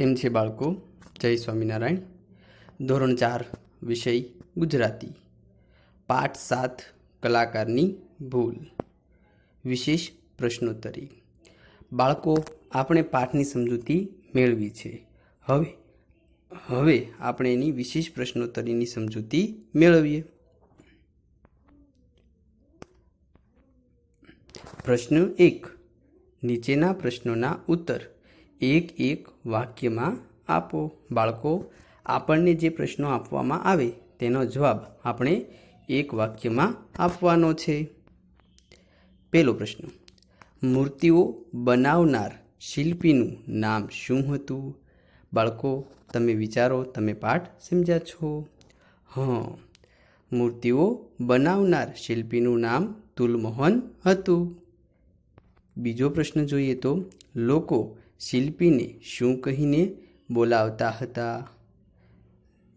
કેમ છે બાળકો? જય સ્વામિનારાયણ. ધોરણ ચાર, વિષય ગુજરાતી. પાઠ સાત, કલાકારની ભૂલ. વિશેષ પ્રશ્નોત્તરી. બાળકો, આપણે પાઠની સમજૂતી મેળવી છે. હવે હવે આપણે એની વિશેષ પ્રશ્નોત્તરીની સમજૂતી મેળવીએ. પ્રશ્ન એક. નીચેના પ્રશ્નોના ઉત્તર. એક એક વાક્યમાં આપો. બાળકો, આપણને જે પ્રશ્નો આપવામાં આવે તેનો જવાબ આપણે એક વાક્યમાં આપવાનો છે. પહેલો પ્રશ્ન. મૂર્તિઓ બનાવનાર શિલ્પીનું નામ શું હતું? બાળકો, તમે વિચારો, તમે પાઠ સમજ્યા છો? હં. મૂર્તિઓ બનાવનાર શિલ્પીનું નામ તુલમોહન હતું. બીજો પ્રશ્ન જોઈએ તો, લોકો શિલ્પીને શું કહીને બોલાવતા હતા?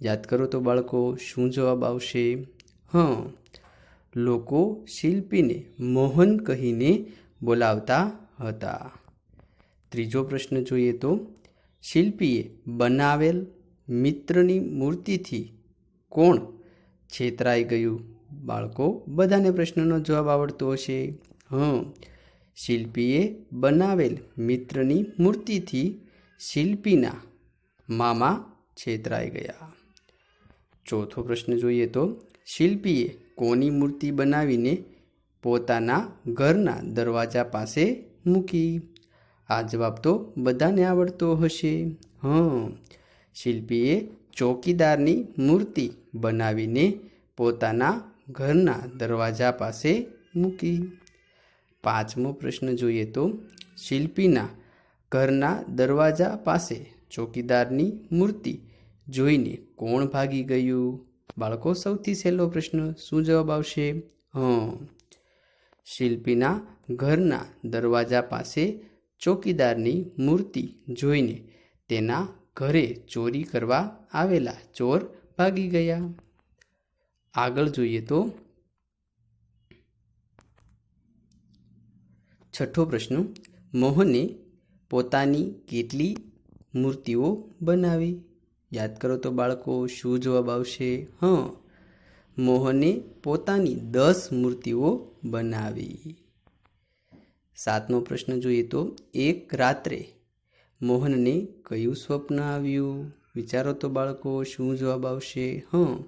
યાદ કરો તો બાળકો, શું જવાબ આવશે? હં, લોકો શિલ્પીને મોહન કહીને બોલાવતા હતા. ત્રીજો પ્રશ્ન જોઈએ તો, શિલ્પીએ બનાવેલ મિત્રની મૂર્તિથી કોણ છેતરાઈ ગયું? બાળકો, બધાને પ્રશ્નનો જવાબ આવડતો હશે. હં શિલ્પીએ બનાવેલ મિત્રની મૂર્તિથી શિલ્પીના મામા છેતરાઈ ગયા. ચોથો પ્રશ્ન જોઈએ તો, શિલ્પીએ કોની મૂર્તિ બનાવીને પોતાના ઘરના દરવાજા પાસે મૂકી? આ જવાબ તો બધાને આવડતો હશે. હં, શિલ્પીએ ચોકીદારની મૂર્તિ બનાવીને પોતાના ઘરના દરવાજા પાસે મૂકી. પાંચમો પ્રશ્ન જોઈએ તો, શિલ્પીના ઘરના દરવાજા પાસે ચોકીદારની મૂર્તિ જોઈને કોણ ભાગી ગયું? બાળકો, સૌથી સહેલો પ્રશ્ન શું જવાબ આવશે? હં. શિલ્પીના ઘરના દરવાજા પાસે ચોકીદારની મૂર્તિ જોઈને તેના ઘરે ચોરી કરવા આવેલા ચોર ભાગી ગયા. આગળ જોઈએ તો છઠ્ઠો પ્રશ્ન, મોહને પોતાની કેટલી મૂર્તિઓ બનાવી? યાદ કરો તો બાળકો, શું જવાબ આવશે? હં, મોહને પોતાની દસ મૂર્તિઓ બનાવી. સાતમો પ્રશ્ન જોઈએ તો, એક રાત્રે મોહનને કયું સ્વપ્ન આવ્યું? વિચારો તો બાળકો, શું જવાબ આવશે? હં,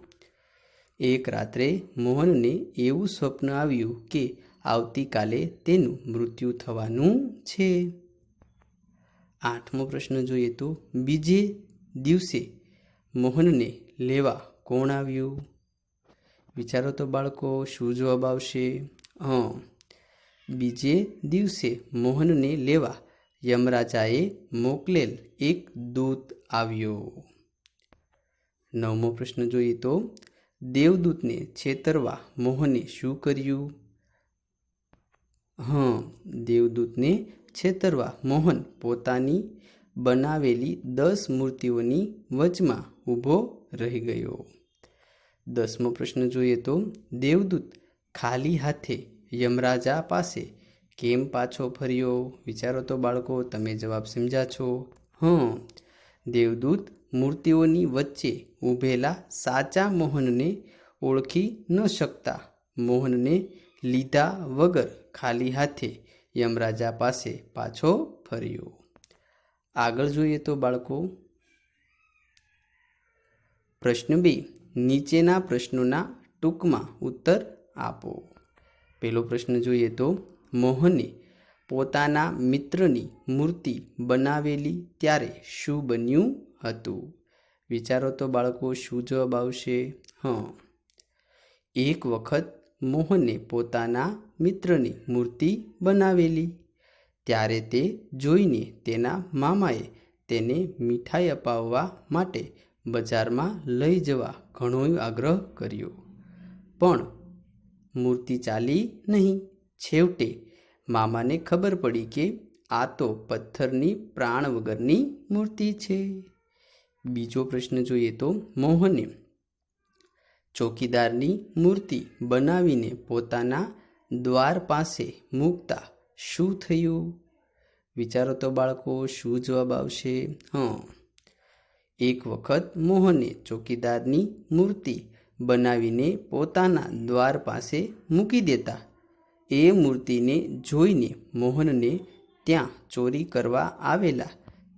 એક રાત્રે મોહનને એવું સ્વપ્ન આવ્યું કે આવતીકાલે તેનું મૃત્યુ થવાનું છે. આઠમો પ્રશ્ન જોઈએ તો બીજે દિવસે મોહનને લેવા કોણ આવ્યું? વિચારો તો બાળકો, શું જવાબ આવશે? હં, બીજે દિવસે મોહનને લેવા યમરાજાએ મોકલેલ એક દૂત આવ્યો. નવમો પ્રશ્ન જોઈએ તો દેવદૂતને છેતરવા મોહને શું કર્યું? હં, દેવદૂતને છેતરવા મોહન પોતાની બનાવેલી દસ મૂર્તિઓની વચમાં ઊભો રહી ગયો. દસમો પ્રશ્ન જોઈએ તો, દેવદૂત ખાલી હાથે યમરાજા પાસે કેમ પાછો ફર્યો? વિચારો તો બાળકો, તમે જવાબ સમજ્યા છો. હં, દેવદૂત મૂર્તિઓની વચ્ચે ઊભેલા સાચા મોહનને ઓળખી ન શકતા. મોહનને લીધા વગર ખાલી હાથે યમરાજા પાસે પાછો ફર્યો. આગળ જોઈએ તો બાળકો, પ્રશ્ન બે, નીચેના પ્રશ્નોના ટૂંકમાં ઉત્તર આપો. પહેલો પ્રશ્ન જોઈએ તો, મોહને પોતાના મિત્રની મૂર્તિ બનાવેલી ત્યારે શું બન્યું હતું? વિચારો તો બાળકો, શું જવાબ આવશે? હં. એક વખત મોહને પોતાના મિત્રની મૂર્તિ બનાવેલી. ત્યારે તે જોઈને તેના મામાએ તેને મીઠાઈ અપાવવા માટે બજારમાં લઈ જવા ઘણો આગ્રહ કર્યો. પણ મૂર્તિ ચાલી નહીં. છેવટે મામાને ખબર પડી કે આ તો પથ્થરની પ્રાણ વગરની મૂર્તિ છે. બીજો પ્રશ્ન જોઈએ તો મોહને ચોકીદારની મૂર્તિ બનાવીને પોતાના દ્વાર પાસે મૂકતા શું થયું? વિચારો તો બાળકો, શું જવાબ આવશે? હં. એક વખત મોહને ચોકીદારની મૂર્તિ બનાવીને પોતાના દ્વાર પાસે મૂકી દેતા. એ મૂર્તિને જોઈને મોહનને ત્યાં ચોરી કરવા આવેલા.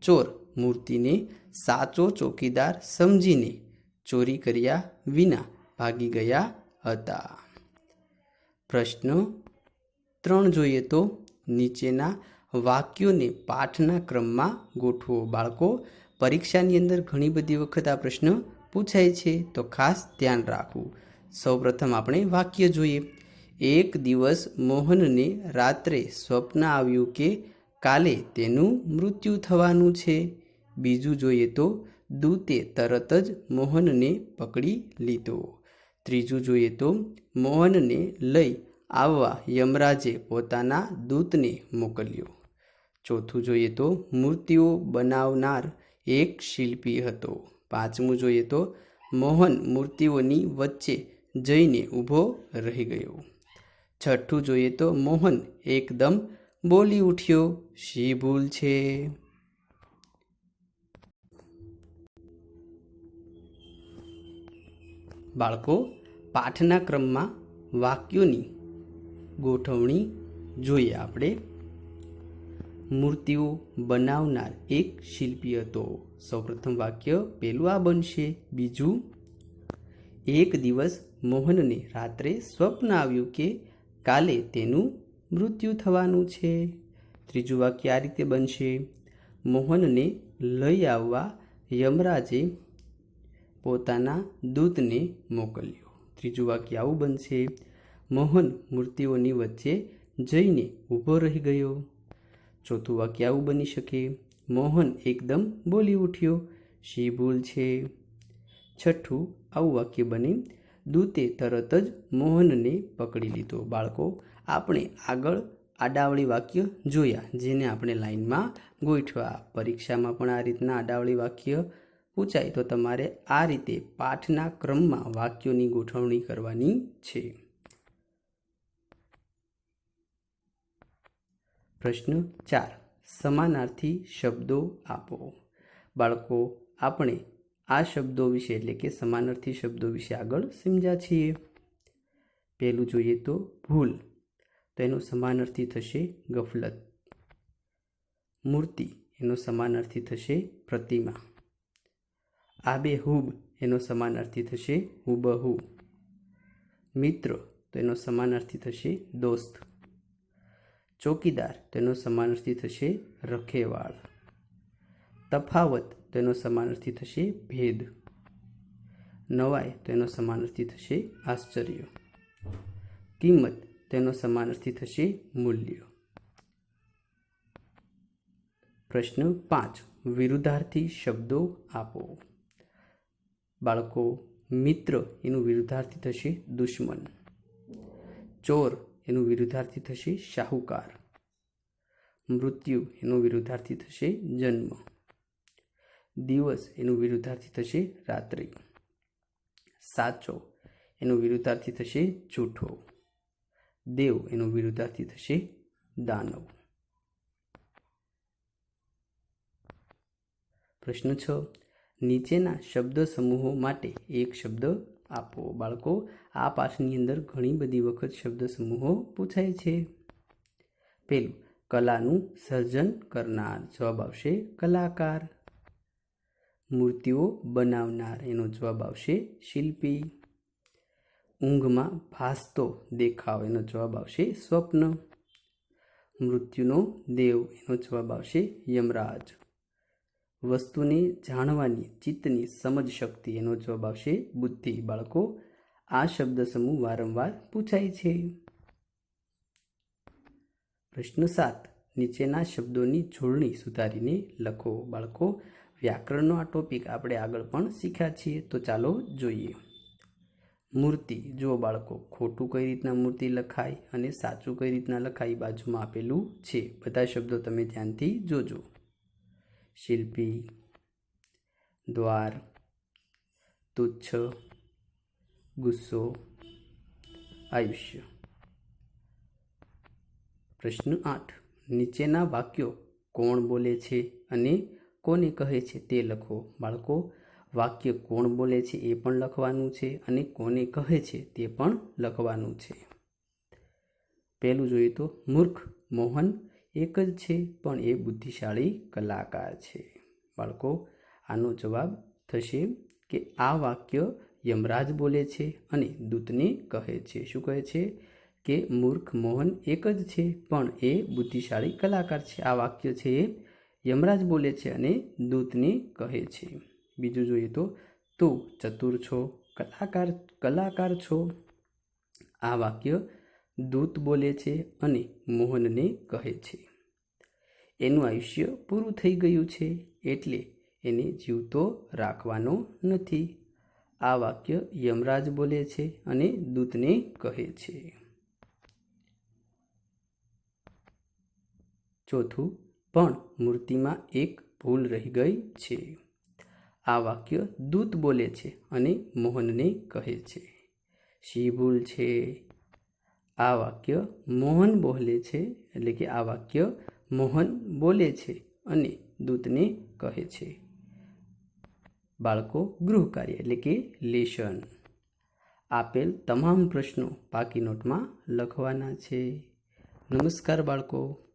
ચોર મૂર્તિને સાચો ચોકીદાર સમજીને ચોરી કર્યા વિના ભાગી ગયા હતા. પ્રશ્ન ત્રણ જોઈએ તો નીચેના વાક્યોને પાઠના ક્રમમાં ગોઠવો. બાળકો, પરીક્ષાની અંદર ઘણી બધી વખત આ પ્રશ્ન પૂછાય છે, તો ખાસ ધ્યાન રાખવું. સૌપ્રથમ આપણે વાક્ય જોઈએ. એક દિવસ મોહનને રાત્રે સ્વપ્ન આવ્યું કે કાલે તેનું મૃત્યુ થવાનું છે. બીજું જોઈએ તો દૂતે તરત જ મોહનને પકડી લીધો. ત્રીજું જોઈએ તો, મોહનને લઈ આવવા યમરાજે પોતાના દૂતને મોકલ્યો. ચોથું જોઈએ તો, મૂર્તિઓ બનાવનાર એક શિલ્પી હતો. પાંચમું જોઈએ તો, મોહન મૂર્તિઓની વચ્ચે જઈને ઊભો રહી ગયો. છઠ્ઠું જોઈએ તો, મોહન એકદમ બોલી ઉઠ્યો, શી ભૂલ છે? બાળકો પાઠના ક્રમમાં વાક્યોની ગોઠવણી જોઈએ આપણે. મૂર્તિઓ બનાવનાર એક શિલ્પી હતો. સૌપ્રથમ વાક્ય પહેલું આ બનશે. બીજું, એક દિવસ મોહનને રાત્રે સ્વપ્ન આવ્યું કે કાલે તેનું મૃત્યુ થવાનું છે. ત્રીજું વાક્ય આ રીતે બનશે. મોહનને લઈ આવવા યમરાજે પોતાના દૂતને મોકલ્યો. ત્રીજું વાક્ય આવું બનશે. મોહન મૂર્તિઓની વચ્ચે જઈને ઊભો રહી ગયો. ચોથું વાક્ય આવું બની શકે. મોહન એકદમ બોલી ઉઠ્યો. શી ભૂલ છે? છઠ્ઠું આવું વાક્ય બને. દૂતે તરત જ મોહનને પકડી લીધો. બાળકો, આપણે આગળ આડાવળી વાક્ય જોયા, જેને આપણે લાઈનમાં ગોઠવા પરીક્ષામાં પણ આ રીતના આડાવળી વાક્ય પૂછાય તો તમારે આ રીતે પાઠના ક્રમમાં વાક્યોની ગોઠવણી કરવાની છે. પ્રશ્ન ચાર. સમાનાર્થી શબ્દો આપો. બાળકો, આપણે આ શબ્દો વિશે એટલે કે સમાનાર્થી શબ્દો વિશે આગળ સમજ્યા છીએ. પહેલું જોઈએ તો ભૂલ. તો એનો સમાનાર્થી થશે ગફલત. મૂર્તિ. એનો સમાનાર્થી થશે પ્રતિમા. આબેહૂબ એનો સમાનાર્થી થશે હુબહુ. મિત્ર, તો એનો સમાનાર્થી થશે દોસ્ત. ચોકીદાર તેનો સમાનાર્થી થશે રખેવાળ. તફાવત તેનો સમાનાર્થી થશે ભેદ. નવાય તેનો સમાનાર્થી થશે આશ્ચર્ય. કિંમત તેનો સમાનાર્થી થશે મૂલ્ય. પ્રશ્ન પાંચ, વિરુદ્ધાર્થી શબ્દો આપો. બાળકો, મિત્ર એનું વિરુદ્ધાર્થી થશે દુશ્મન. ચોર એનું વિરુદ્ધાર્થી થશે શાહુકાર. મૃત્યુ એનું વિરુદ્ધાર્થી થશે જન્મ. દિવસ એનું વિરુદ્ધાર્થી થશે રાત્રિ. સાચો એનું વિરુદ્ધાર્થી થશે જૂઠો. દેવ એનું વિરુદ્ધાર્થી થશે દાનવ. પ્રશ્ન છ નીચેના શબ્દ સમૂહો માટે એક શબ્દ આપો. બાળકો, આ પાઠની અંદર ઘણી બધી વખત શબ્દ સમૂહો પૂછાય છે. પેલું, કલાનું સર્જન કરનાર. જવાબ આવશે, કલાકાર. મૂર્તિઓ બનાવનાર. એનો જવાબ આવશે, શિલ્પી. ઊંઘમાં ભાસતો દેખાવ. એનો જવાબ આવશે, સ્વપ્ન. મૃત્યુનો દેવ. એનો જવાબ આવશે, યમરાજ. વસ્તુને જાણવાની, ચિત્તની સમજ શક્તિ એનો જવાબ આવશે બુદ્ધિ. બાળકો, આ શબ્દ સમૂહ વારંવાર પૂછાય છે. પ્રશ્ન સાત, નીચેના શબ્દોની જોડણી સુધારીને લખો. બાળકો, વ્યાકરણનો આ ટોપિક આપણે આગળ પણ શીખ્યા છીએ, તો ચાલો જોઈએ. મૂર્તિ જો બાળકો, ખોટું કઈ રીતના મૂર્તિ લખાય અને સાચું કઈ રીતના લખાય બાજુમાં આપેલું છે. બધા શબ્દો તમે ધ્યાનથી જોજો. શિલ્પી, દ્વાર, તુચ્છ, ગુસ્સો, આયુષ્ય. પ્રશ્ન આઠ. નીચેના વાક્યો કોણ બોલે છે અને કોને કહે છે તે લખો. બાળકો, વાક્ય કોણ બોલે છે એ પણ લખવાનું છે અને કોને કહે છે તે પણ લખવાનું છે. પહેલું જોઈએ તો મૂર્ખ, મોહન એક જ છે, પણ એ બુદ્ધિશાળી કલાકાર છે. બાળકો, આનો જવાબ થશે કે આ વાક્ય યમરાજ બોલે છે અને દૂતને કહે છે. શું કહે છે? કે મૂર્ખ મોહન એક જ છે, પણ એ બુદ્ધિશાળી કલાકાર છે. આ વાક્ય છે એ યમરાજ બોલે છે અને દૂતને કહે છે. બીજું જોઈએ તો, તું ચતુર છો, કલાકાર કલાકાર છો. આ વાક્ય દૂત બોલે છે અને મોહનને કહે છે. એનું આયુષ્ય પૂરું થઈ ગયું છે એટલે એને જીવતો રાખવાનો નથી. આ વાક્ય યમરાજ બોલે છે અને દૂતને કહે છે. ચોથું, પણ મૂર્તિમાં એક ભૂલ રહી ગઈ છે. આ વાક્ય દૂત બોલે છે અને મોહનને કહે છે. શી ભૂલ છે? આ વાક્ય મોહન બોલે છે એટલે કે આ વાક્ય મોહન બોલે છે અને દૂતને કહે છે. બાળકો, ગૃહ કાર્ય એટલે કે લેશન. આપેલ તમામ પ્રશ્નો પાકી નોટમાં લખવાના છે. નમસ્કાર બાળકો.